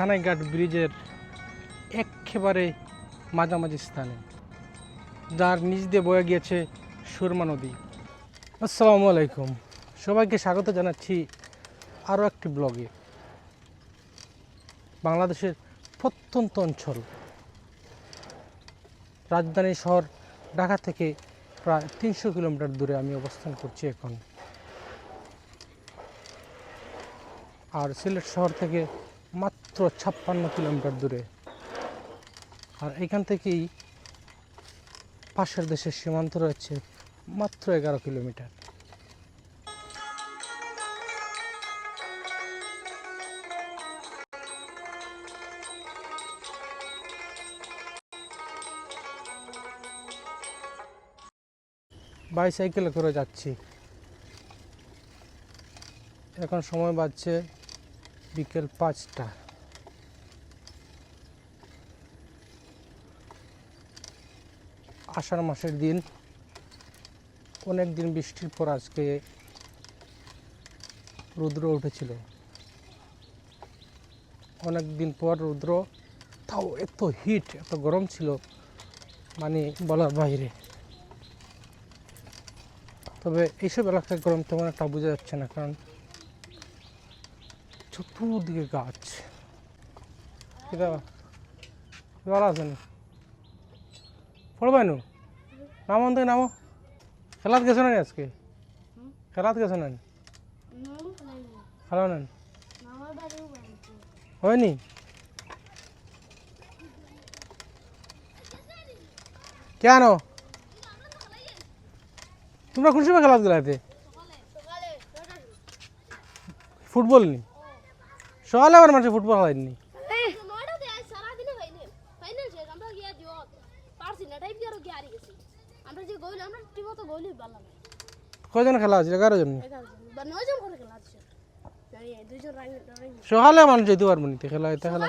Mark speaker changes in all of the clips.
Speaker 1: কানাইঘাট ব্রিজের একেবারে মাঝামাঝি স্থানে, যার নিচ দিয়ে বয়ে গিয়েছে সুরমা নদী। আসসালামু আলাইকুম। সবাইকে স্বাগত জানাচ্ছি আরও একটি ব্লগে। বাংলাদেশের প্রত্যন্ত অঞ্চল, রাজধানী শহর ঢাকা থেকে প্রায় তিনশো কিলোমিটার দূরে আমি অবস্থান করছি এখন। আর সিলেট শহর থেকে মাত্র ছাপ্পান্ন কিলোমিটার দূরে। আর এখান থেকেই পাশের দেশের সীমান্ত রয়েছে মাত্র এগারো কিলোমিটার। বাইসাইকেলে করে যাচ্ছি। এখন সময় বাজছে বিকেল পাঁচটা। আষাঢ় মাসের দিন, অনেক দিন বৃষ্টির পর আজকে রুদ্র উঠেছিল। অনেক দিন পর রুদ্র, তাও এত হিট এত গরম ছিল মানে বলার বাইরে। তবে এইসব এলাকায় গরম তেমন একটা বোঝা যাচ্ছে না, কারণ চতুর্দিকে গাছ। কিরা ভালো নু নাম থেকে নামো। খেলাত গেছো না আজকে? খেলাত গেছো না খেলা নেন হয়নি? কেন? তোমরা কোন সময় খেলাত গেলাতে ফুটবল নি? সকালে আবার মানুষ ফুটবল খেলাইনি
Speaker 2: আমরা যে গোল আমরা টিমতো গোলই পারলাম না
Speaker 1: কজন খেলা আছে? এগারো জন সকালে মানুষ যেতে পারব নিতে খেলা এটা খেলা।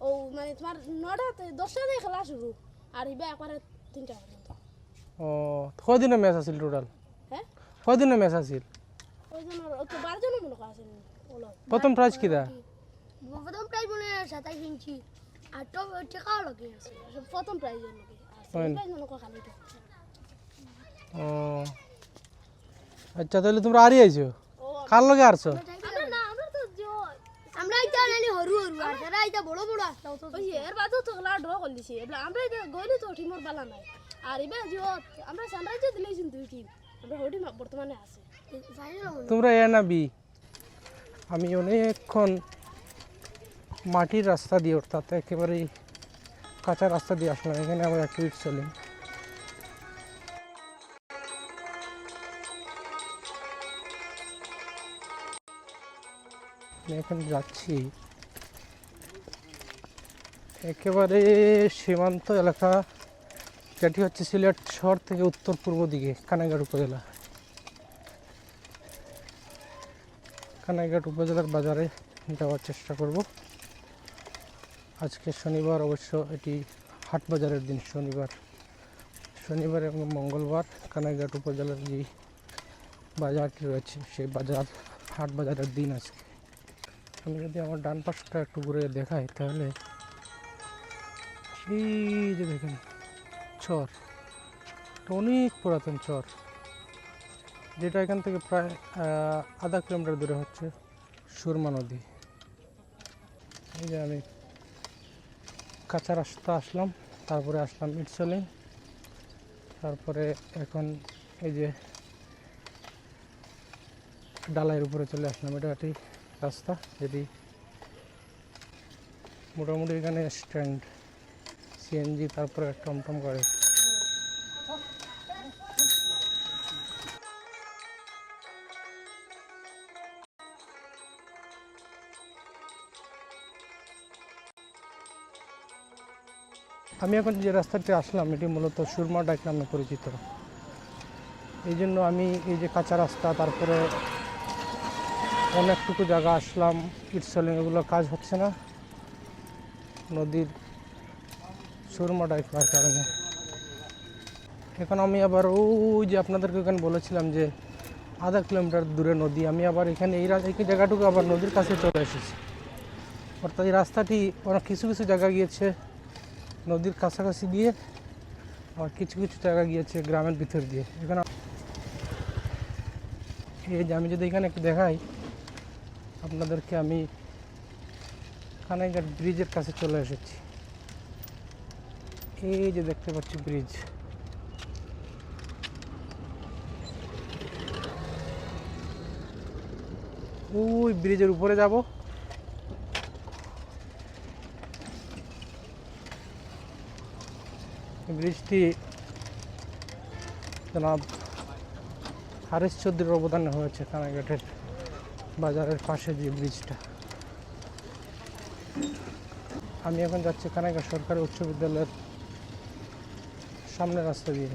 Speaker 2: ও মানে তোমার নটা দশটা থেকে খেলা শুরু আর ইবা একবারে তিনটা পর্যন্ত
Speaker 1: ও কদিনের ম্যাচ আছিল টোটাল
Speaker 2: হ্যাঁ?
Speaker 1: কদিনের ম্যাচ আছিল? প্রথম প্রাইজ কিরা
Speaker 2: প্রথম প্রাইজ মনে হয় সাতাইশ ইঞ্চি। আর তো টেকাও লগে প্রথম প্রাইজ লগে প্রাইজ মনে খালি তো
Speaker 1: ও। আচ্ছা তাহলে তোমরা আরি আইছো? কার লগে আরছো? তোমরা এ না বি। আমি অনেকক্ষণ মাটির রাস্তা দিয়ে অর্থাৎ একেবারেই কাঁচা রাস্তা দিয়ে আসলাম। এখানে আমরা টুইট চলি। আমি এখন যাচ্ছি। একেবারে সীমান্ত এলাকা, যেটি হচ্ছে সিলেট শহর থেকে উত্তর পূর্ব দিকে, কানাইঘাট উপজেলা। কানাইঘাট উপজেলার বাজারে যাওয়ার চেষ্টা করব। আজকে শনিবার, অবশ্য এটি হাট বাজারের দিন শনিবার। শনিবার এবং মঙ্গলবার কানাইঘাট উপজেলার যে বাজারটি রয়েছে, সেই বাজার, হাট বাজারের দিন আজকে। আমি যদি আমার ডান পাশটা একটু ঘুরে দেখাই তাহলে এই যে দেখেন চর অনেক পুরাতন চর, যেটা এখান থেকে প্রায় আধা কিলোমিটার দূরে হচ্ছে সুরমা নদী। এই যে আমি কাঁচা রাস্তা আসলাম, তারপরে আসলাম ইটসলিং তারপরে এখন এই যে ডালাইয়ের উপরে চলে আসলাম, এটা একটি রাস্তা যদি মোটামুটি এখানে স্ট্যান্ড সিএনজি তারপরে টমটম গাড়ি আমি এখন যে রাস্তাটি আসলাম, এটি মূলত সুরমা ডাক নামে পরিচিত। এই জন্য আমি এই যে কাঁচা রাস্তা, তারপরে অনেকটুকু জায়গা আসলাম ইটসলিং এগুলো কাজ হচ্ছে না। নদীর সুরমা ডাইক হওয়ার কারণে এখন আমি আবার ওই যে আপনাদেরকে এখানে বলেছিলাম যে আধা কিলোমিটার দূরে নদী, আমি আবার এখানে এই এই জায়গাটুকু আবার নদীর কাছে চলে এসেছি। অর্থাৎ এই রাস্তাটি অনেক কিছু কিছু জায়গা গিয়েছে নদীর কাছাকাছি দিয়ে, আবার কিছু কিছু জায়গা গিয়েছে গ্রামের ভিতর দিয়ে। এখানে এই যে আমি যদি এখানে একটু দেখাই আপনাদেরকে আমি কানাইঘাট ব্রিজের কাছে চলে এসেছি। এই যে দেখতে পাচ্ছি ব্রিজ। ওই ব্রিজের উপরে যাব। ব্রিজটি জনাব হারিস চৌধুরীর অবদানে হয়েছে কানাঘাটের বাজারের পাশে যে ব্রিজটা। আমি এখন যাচ্ছি কানাঘাট সরকারি উচ্চ বিদ্যালয়ের সামনে রাস্তা দিয়ে।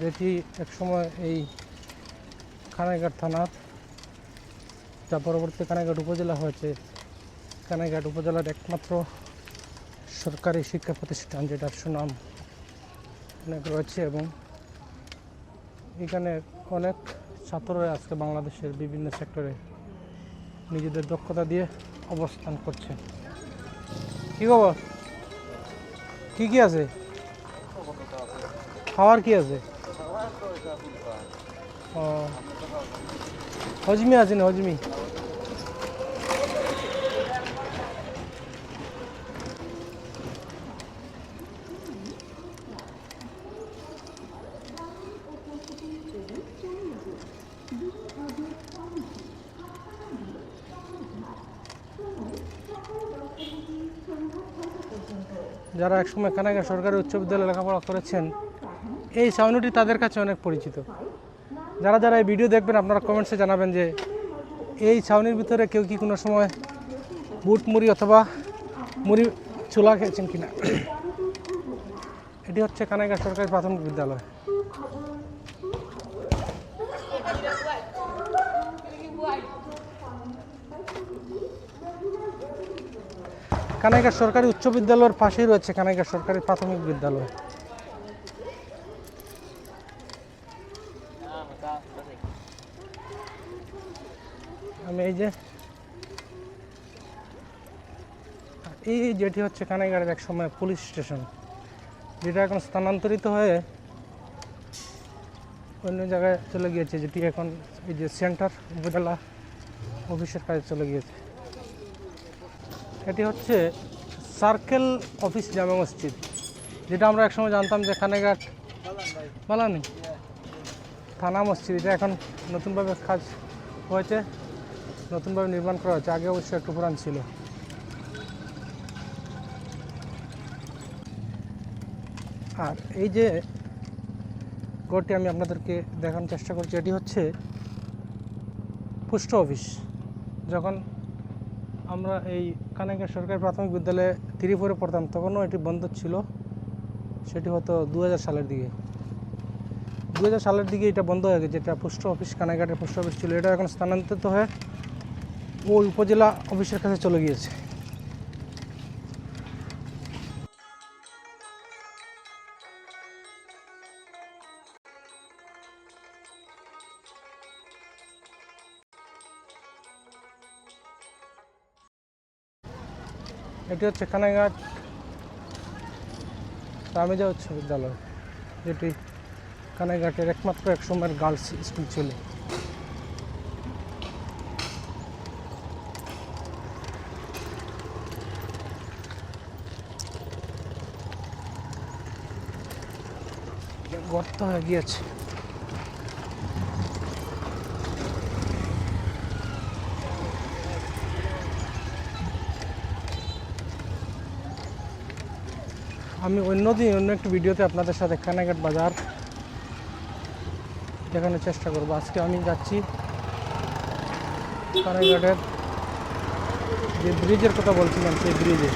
Speaker 1: যেটি একসময় এই কানাইঘাট থানার, যা পরবর্তী কানাইঘাট উপজেলা হয়েছে, কানাইঘাট উপজেলার একমাত্র সরকারি শিক্ষা প্রতিষ্ঠান যেটার সুনাম অনেক রয়েছে এবং এখানে অনেক ছাত্ররা আজকে বাংলাদেশের বিভিন্ন সেক্টরে নিজেদের দক্ষতা দিয়ে অবস্থান করছে। কি খবর? কি কি আছে? খাওয়ার কি আছে? ও। হজমি আছে না হজমি? যারা একসময় কানাগা সরকারি উচ্চ বিদ্যালয়ে লেখাপড়া করেছেন, এই সাউন্ডটি তাদের কাছে অনেক পরিচিত। যারা যারা এই ভিডিও দেখবেন, আপনারা কমেন্টসে জানাবেন যে এই ছাউনির ভিতরে কেউ কি কোনো সময় বুট মুড়ি অথবা মুড়ি চুলা খেয়েছেন কিনা। এটি হচ্ছে কানাইগা সরকারি প্রাথমিক বিদ্যালয়। কানাইঘাট সরকারি উচ্চ বিদ্যালয়ের পাশেই রয়েছে কানাইঘাট সরকারি প্রাথমিক বিদ্যালয়। আমি এই যে এই যেটি হচ্ছে কানাইঘাটের এক সময় পুলিশ স্টেশন, যেটা এখন স্থানান্তরিত হয়ে অন্য জায়গায় চলে গিয়েছে, যেটি এখন এই যে সেন্টার, উপজেলা অফিসের কাজে চলে গিয়েছে। এটি হচ্ছে সার্কেল অফিস জামা মসজিদ, যেটা আমরা একসময় জানতাম যে কানাইঘাট মালানি? থানা মসজিদ, এটা এখন নতুনভাবে কাজ হয়েছে, নতুনভাবে নির্মাণ করা হয়েছে, আগে অবশ্যই একটু পুরান ছিল। আর এই যে ঘরটি আমি আপনাদেরকে দেখানোর চেষ্টা করছি, এটি হচ্ছে পোস্ট অফিস, যখন আমরা এই কানাইঘাট সরকারি প্রাথমিক বিদ্যালয়ে ত্রিপুরে পড়তাম, তখনও এটি বন্ধ ছিল। সেটি হতো দু হাজার সালের দিকে। দু হাজার সালের দিকে এটা বন্ধ হয়ে গেছে, যেটা পোস্ট অফিস, কানাইঘাটের পোস্ট অফিস ছিল। এটা এখন স্থানান্তরিত হয়ে ওই উপজেলা অফিসের কাছে চলে গিয়েছে। এটি হচ্ছে কানাইঘাট রামেজা উচ্চ বিদ্যালয়, যেটি কানাইঘাটের একমাত্র এক সময়ের গার্লস স্কুল ছিল। গর্ত হয়ে গিয়েছে। আমি অন্য দিন, অন্য একটি ভিডিওতে আপনাদের সাথে কানাঘাট বাজার দেখানোর চেষ্টা করব। আজকে আমি যাচ্ছি কানাঘাটের যে ব্রিজের কথা বলছিলাম, সেই ব্রিজে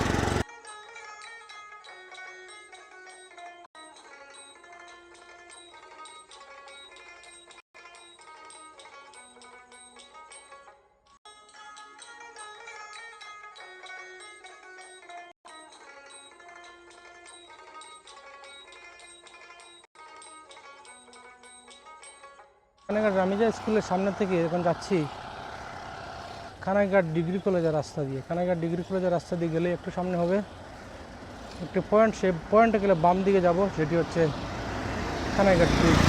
Speaker 1: খানাঘাট রামিজা স্কুলের সামনে থেকে এখন যাচ্ছি খানাঘাট ডিগ্রি কলেজের রাস্তা দিয়ে। খানাঘাট ডিগ্রি কলেজের রাস্তা দিয়ে গেলে একটু সামনে হবে। একটি পয়েন্ট সে পয়েন্টে গেলে বাম দিকে যাব, সেটি হচ্ছে খানাঘাট ব্রিজ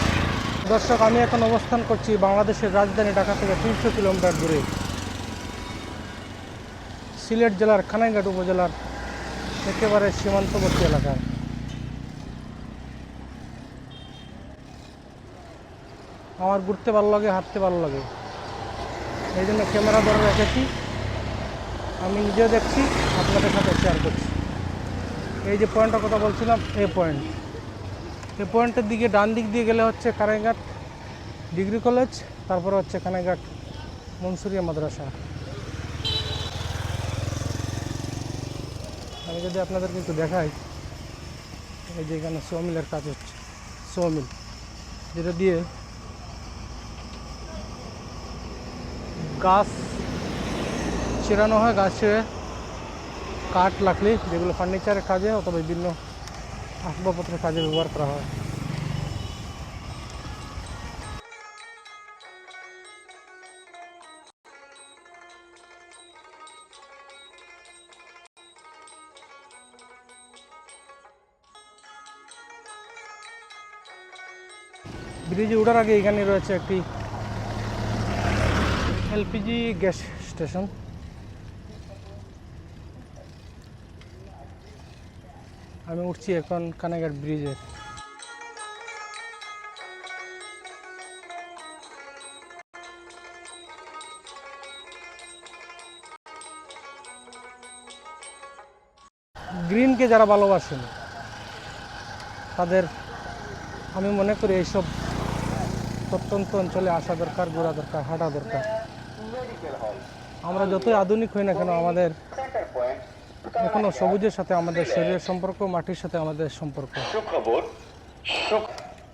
Speaker 1: দর্শক, আমি এখন অবস্থান করছি বাংলাদেশের রাজধানী ঢাকা থেকে তিনশো কিলোমিটার দূরে। সিলেট জেলার, খানাইঘাট উপজেলার একেবারে সীমান্তবর্তী এলাকায়। আমার ঘুরতে ভালো লাগে, হাঁটতে ভালো লাগে। এই জন্য ক্যামেরা ধরে রেখেছি। আমি নিজেও দেখছি, আপনাদের সাথে শেয়ার করছি। এই যে পয়েন্টটার কথা বলছিলাম, এ পয়েন্ট এ পয়েন্টের দিকে ডান দিক দিয়ে গেলে হচ্ছে কানাইঘাট ডিগ্রি কলেজ, তারপরে হচ্ছে কানাইঘাট মনসুরিয়া মাদ্রাসা। আমি যদি আপনাদের একটু দেখাই, এই যে এখানে সোমিলের কাজ হচ্ছে। সোমিল, যেটা দিয়ে গাছ চেরানো হয়, গাছ ছেড়ে কাঠ, লাকড়ি যেগুলো ফার্নিচারের কাজে অথবা বিভিন্ন আসবাবপত্রের কাজে ব্যবহার করা হয়। ব্রিজে ওঠার আগে এখানে রয়েছে একটি এলপিজি গ্যাস স্টেশন। আমি উঠছি এখন কানাঘাট ব্রিজে। গ্রিনকে যারা ভালোবাসেন, তাদের আমি মনে করি এইসব প্রত্যন্ত অঞ্চলে আসা দরকার, ঘোরা দরকার, হাঁটা দরকার। আমরা যতই আধুনিক হই না কেন আমাদের এখনও সবুজের সাথে আমাদের শরীরের সম্পর্ক মাটির সাথে আমাদের সম্পর্ক।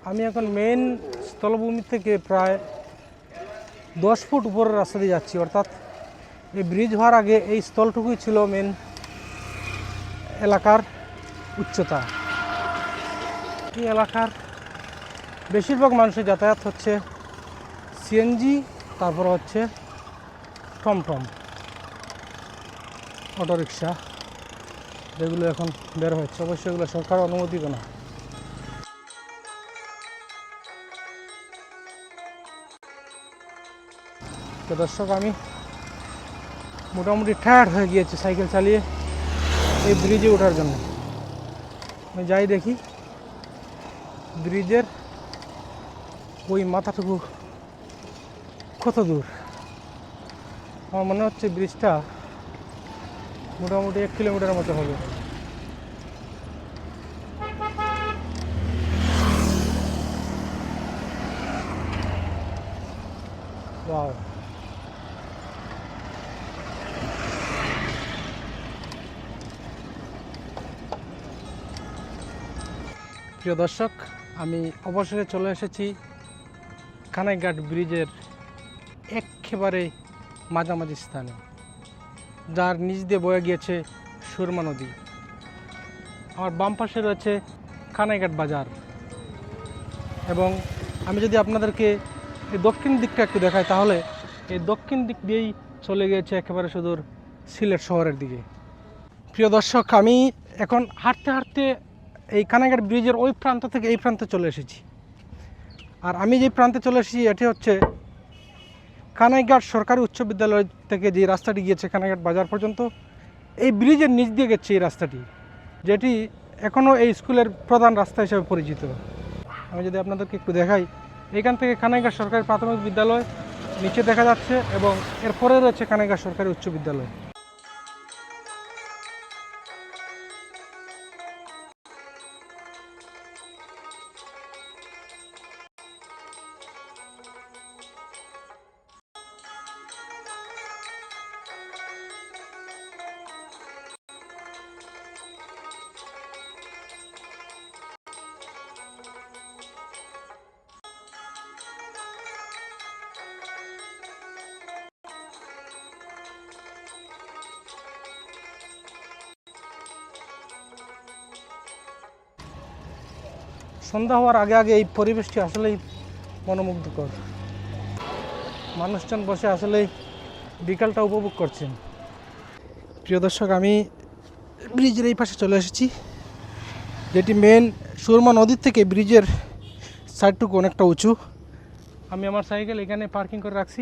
Speaker 1: আমি এখন মেন স্থলভূমি থেকে প্রায় দশ ফুট উপরের রাস্তা দিয়ে যাচ্ছি অর্থাৎ এই ব্রিজ হওয়ার আগে এই স্থলটুকুই ছিল মেন এলাকার উচ্চতা। এই এলাকার বেশিরভাগ মানুষের যাতায়াত হচ্ছে সিএনজি তারপর হচ্ছে টমটম অটোরিকশা। যেগুলো এখন বের হচ্ছে অবশ্যই এগুলো সরকার অনুমতি দেবে না। তো দর্শক, আমি মোটামুটি টায়ার্ড হয়ে গিয়েছি সাইকেল চালিয়ে এই ব্রিজে ওঠার জন্য। আমি যাই দেখি। ব্রিজের ওই মাথাটুকু কত দূর? আমার মনে হচ্ছে ব্রিজটা মোটামুটি এক কিলোমিটারের মতো হবে। প্রিয় দর্শক, আমি অবসরে চলে এসেছি কানাইঘাট ব্রিজের একেবারে মাঝামাঝি স্থানে, যার নিচ দিয়ে বয়ে গিয়েছে সুরমা নদী। আমার বাম পাশে রয়েছে কানাইঘাট বাজার। এবং আমি যদি আপনাদেরকে এই দক্ষিণ দিকটা একটু দেখাই, তাহলে এই দক্ষিণ দিক দিয়েই চলে গিয়েছে একেবারে সুদূর সিলেট শহরের দিকে। প্রিয় দর্শক, আমি এখন হাঁটতে হাঁটতে এই কানাঘাট ব্রিজের ওই প্রান্ত থেকে এই প্রান্তে চলে এসেছি। আর আমি যে প্রান্তে চলে এসেছি, এটি হচ্ছে কানাইঘাট সরকারি উচ্চ বিদ্যালয় থেকে যে রাস্তাটি গিয়েছে কানাইঘাট বাজার পর্যন্ত, এই ব্রিজের নিচ দিয়ে গেছে এই রাস্তাটি, যেটি এখনও এই স্কুলের প্রধান রাস্তা হিসেবে পরিচিত। আমি যদি আপনাদেরকে একটু দেখাই, এখান থেকে কানাইঘাট সরকারি প্রাথমিক বিদ্যালয়, নিচে দেখা যাচ্ছে এবং এরপরে রয়েছে কানাইঘাট সরকারি উচ্চ বিদ্যালয়। সন্ধ্যা হওয়ার আগে আগে এই পরিবেশটি আসলেই মনোমুগ্ধকর। মানুষজন বসে আসলে বিকালটা উপভোগ করছেন। প্রিয় দর্শক, আমি ব্রিজের এই পাশে চলে এসেছি, যেটি মেন সুরমা নদীর থেকে ব্রিজের সাইডটুকু অনেকটা উঁচু। আমি আমার সাইকেল এখানে পার্কিং করে রাখছি।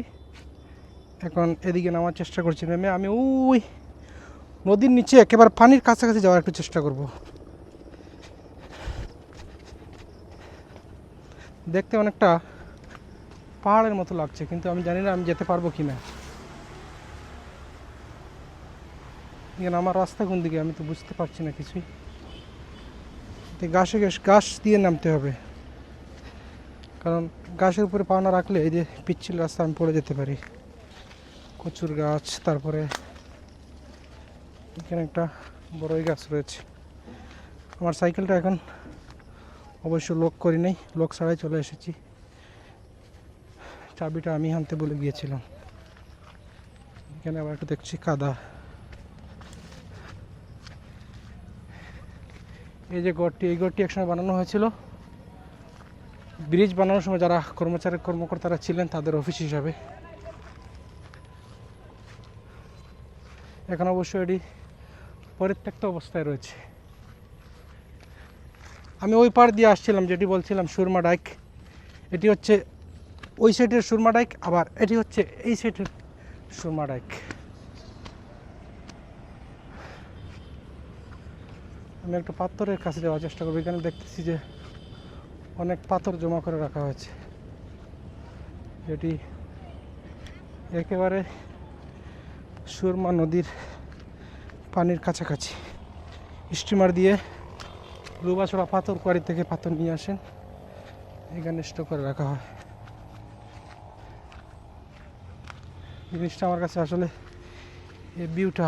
Speaker 1: এখন এদিকে নামার চেষ্টা করছি নেমে। আমি ওই নদীর নিচে একেবারে পানির কাছাকাছি যাওয়ার একটু চেষ্টা করব। দেখতে অনেকটা পাহাড়ের মতো লাগছে, কিন্তু আমি জানি না আমি যেতে পারব কি না এখানে আমার রাস্তা কোন দিকে আমি তো বুঝতে পারছি না কিছুই। গাছে গাছ দিয়ে নামতে হবে। কারণ গাছের উপরে পা না রাখলে এই যে পিচ্ছিল রাস্তা আমি পড়ে যেতে পারি। কচুর গাছ, তারপরে এখানে একটা বড়ই গাছ রয়েছে। আমার সাইকেলটা এখন অবশ্য লক করি নাই লক ছাড়াই চলে এসেছি। চাবিটা আমি আনতে বলে গিয়েছিলাম। এখানে আবার একটু দেখছি কাদা। এই যে গড়টি এই গড়টি একসময় বানানো হয়েছিল। ব্রিজ বানানোর সময় যারা কর্মচারী, কর্মকর্তারা ছিলেন তাদের অফিস হিসাবে। এখন অবশ্য এটি পরিত্যক্ত অবস্থায় রয়েছে। আমি ওই পার দিয়ে আসছিলাম, যেটি বলছিলাম সুরমা ডাইক। এটি হচ্ছে ওই সাইডের সুরমা ডাইক, আবার এটি হচ্ছে এই সাইডের সুরমা ডাইক। আমি একটা পাথরের কাছে যাওয়ার চেষ্টা করব, এখানে দেখতেছি যে অনেক পাথর জমা করে রাখা হয়েছে। যেটি একেবারে সুরমা নদীর পানির কাছাকাছি। স্টিমার দিয়ে রুবাছড়া পাথর কোয়ারি থেকে পাথর নিয়ে আসেন। এখানে স্টোর করে রাখা হয়। জিনিসটা আমার কাছে আসলে এই ভিউটা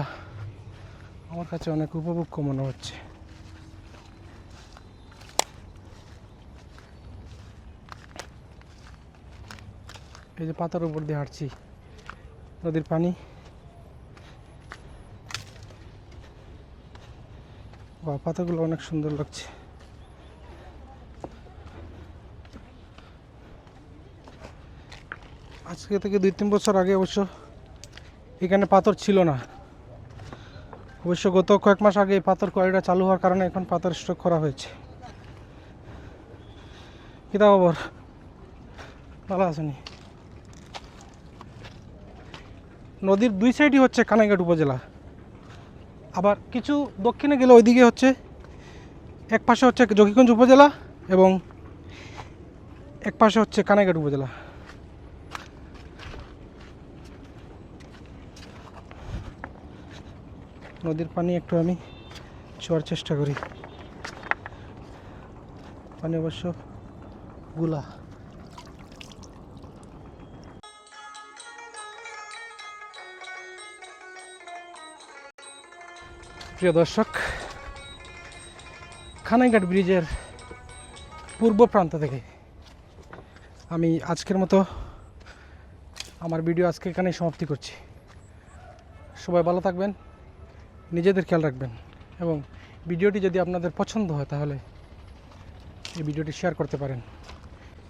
Speaker 1: আমার কাছে অনেক উপভোগ্য মনে হচ্ছে। এই যে পাতার উপর দিয়ে হাঁটছি। নদীর পানি। বা পাতাগুলো অনেক সুন্দর লাগছে। আজকে থেকে দুই তিন বছর আগে অবশ্য এখানে পাথর ছিল না। অবশ্য গত কয়েক মাস আগে এই পাথর কোয়ারিটা চালু হওয়ার কারণে এখন পাথর স্টক করা হয়েছে। কিতা খবর ভালো আছেনি নদীর দুই সাইডই হচ্ছে কানাইঘাট উপজেলা। আবার কিছু দক্ষিণে গেলে ওইদিকে হচ্ছে, এক পাশে হচ্ছে জকিগঞ্জ উপজেলা এবং এক পাশে হচ্ছে কানাইঘাট উপজেলা। নদীর পানি একটু আমি ছোঁয়ার চেষ্টা করি। পানি অবশ্যগুলা। প্রিয় দর্শক, খানাইঘাট ব্রিজের পূর্ব প্রান্ত থেকে আমি আজকের মতো আমার ভিডিও আজকে এখানেই সমাপ্তি করছি। সবাই ভালো থাকবেন, নিজেদের খেয়াল রাখবেন এবং ভিডিওটি যদি আপনাদের পছন্দ হয় তাহলে এই ভিডিওটি শেয়ার করতে পারেন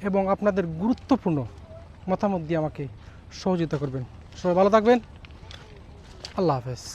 Speaker 1: এবং আপনাদের গুরুত্বপূর্ণ মতামত দিয়ে আমাকে সহযোগিতা করবেন। সবাই ভালো থাকবেন, আল্লাহ হাফেজ।